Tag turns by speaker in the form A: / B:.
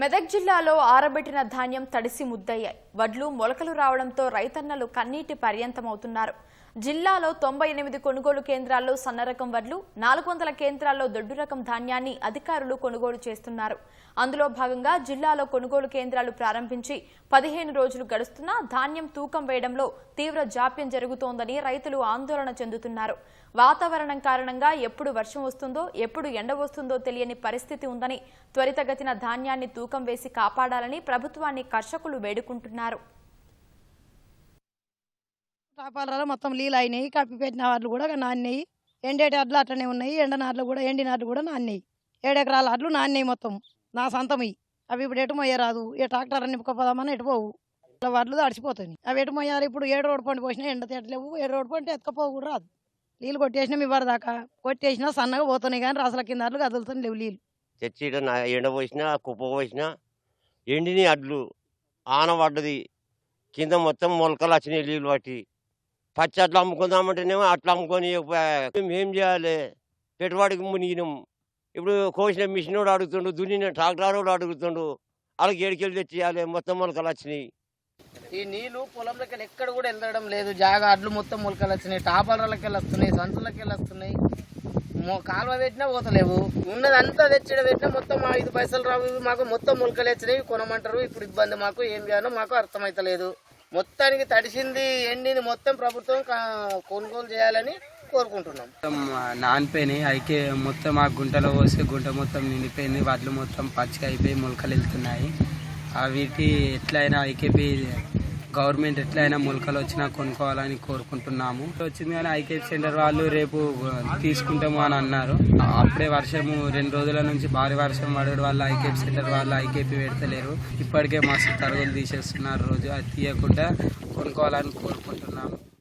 A: మెదక్ జిల్లాలో ఆరబెట్టిన ధాన్యం తడిసి ముద్దయ్యాయి. వడ్లు మొలకలు రావడంతో రైతన్నలు కన్నీటి పర్యంతమవుతున్నారు. జిల్లాలో తొంభై ఎనిమిది కొనుగోలు కేంద్రాల్లో సన్నరకం వడ్లు నాలుగు వందల కేంద్రాల్లో దొడ్డు రకం ధాన్యాన్ని అధికారులు కొనుగోలు చేస్తున్నారు. అందులో భాగంగా జిల్లాలో కొనుగోలు కేంద్రాలు ప్రారంభించి పదిహేను రోజులు గడుస్తున్నా ధాన్యం తూకం వేయడంలో తీవ్ర జాప్యం జరుగుతోందని రైతులు ఆందోళన చెందుతున్నారు. వాతావరణం కారణంగా ఎప్పుడు వర్షం వస్తుందో ఎప్పుడు ఎండ వస్తుందో తెలియని పరిస్థితి ఉందని త్వరితగతిన ధాన్యాన్ని తూకం వేసి కాపాడాలని ప్రభుత్వాన్ని కర్షకులు వేడుకుంటున్నారు.
B: టాపాలలో మొత్తం నీళ్ళు అయినాయి కప్పి పెట్టిన వాటిలు కూడా నాన్నయ్యి. ఎండేటి అడ్లు అట్లనే ఉన్నాయి ఎండ నాట్లు కూడా ఎండి నాట్లు కూడా నాన్నయ్యి. ఏడెకరాల అడ్లు నాన్నయ్యి మొత్తం నా సొంతమి అవి ఇప్పుడు ఎటు మొయ్యరాదు ఏ ట్రాక్టర్ నింపుకోపోదామని ఎటు పోవు. అట్లా వడ్లు తడిచిపోతాయి అవి ఎటు మొయ్యాలి? ఇప్పుడు ఏడు రోడ్డు పంట పోసినా ఎండ తిట్టలేవు ఏడు రోడ్డు పంట ఎత్తుకపోవు కూడా రాదు. నీళ్ళు కొట్టేసినా మీ దాకా కొట్టేసినా సన్నగా పోతున్నాయి కానీ రాసుల కింద అడ్లు కదులుతుంది లేవు నీళ్ళు.
C: చర్చి నా ఎండ పోసినా కుప్ప పోసినా ఎండిని అడ్లు ఆన పడ్డది కింద మొత్తం మొలకలు వచ్చినాయి నీళ్ళు పట్టి పచ్చి అట్లా అమ్ముకుందామంటేనేమో అట్లా అమ్ముకొని మేము ఏం చేయాలి? పెట్టుబడికి మునిగినాం. ఇప్పుడు కోసిన మిషన్ కూడా అడుగుతుండు దున్నిన ట్రాక్టర్ కూడా అడుగుతుండు వాళ్ళకి ఏడికెళ్ళి తెచ్చియాలి మొత్తం మొలకలు వచ్చినాయి.
D: ఈ నీళ్ళు పొలంలోకి ఎక్కడ కూడా వెళ్ళడం లేదు. జాగా అడ్లు మొత్తం మొలకలు వచ్చినాయి. టాపర్లకి వెళ్ళి వస్తున్నాయి సంచులకి వెళ్ళి వస్తున్నాయి కాలువ పెట్టినా పోతలేవు. ఉన్నదంతా తెచ్చిన పెట్టినా మొత్తం మా ఐదు పైసలు రావు. మాకు మొత్తం మొలకలు వచ్చినాయి. కొనమంటారు. ఇప్పుడు ఇబ్బంది మాకు ఏం చేయాలో మాకు అర్థమైతలేదు. మొత్తానికి తడిసింది ఎండింది మొత్తం ప్రభుత్వం కా- కొనుగోలు చేయాలని కోరుకుంటున్నాం.
E: మొత్తం నానిపోయినాయి. అయితే మొత్తం ఆ గుంటలో పోసి గుంట మొత్తం నిండిపోయింది. వడ్లు మొత్తం పచ్చిగా అయిపోయి మొలకలు వెళ్తున్నాయి. వీటి ఎట్లయినా ఐకేపీ గవర్నమెంట్ ఎట్లయినా మొలకలు వచ్చినా కొనుక్కోవాలని కోరుకుంటున్నాము. వచ్చింది కానీ ఐకేఎఫ్ సెంటర్ వాళ్ళు రేపు తీసుకుంటాము అని అన్నారు. అప్పుడే వర్షము రెండు రోజుల నుంచి భారీ వర్షం పడడం వల్ల ఐకేఫ్ సెంటర్ వాళ్ళు ఐకేపీ పెడతలేరు. ఇప్పటికే మస్తు తరుగులు తీసేస్తున్నారు రోజు. అది తీయకుండా కొనుక్కోవాలని కోరుకుంటున్నాము.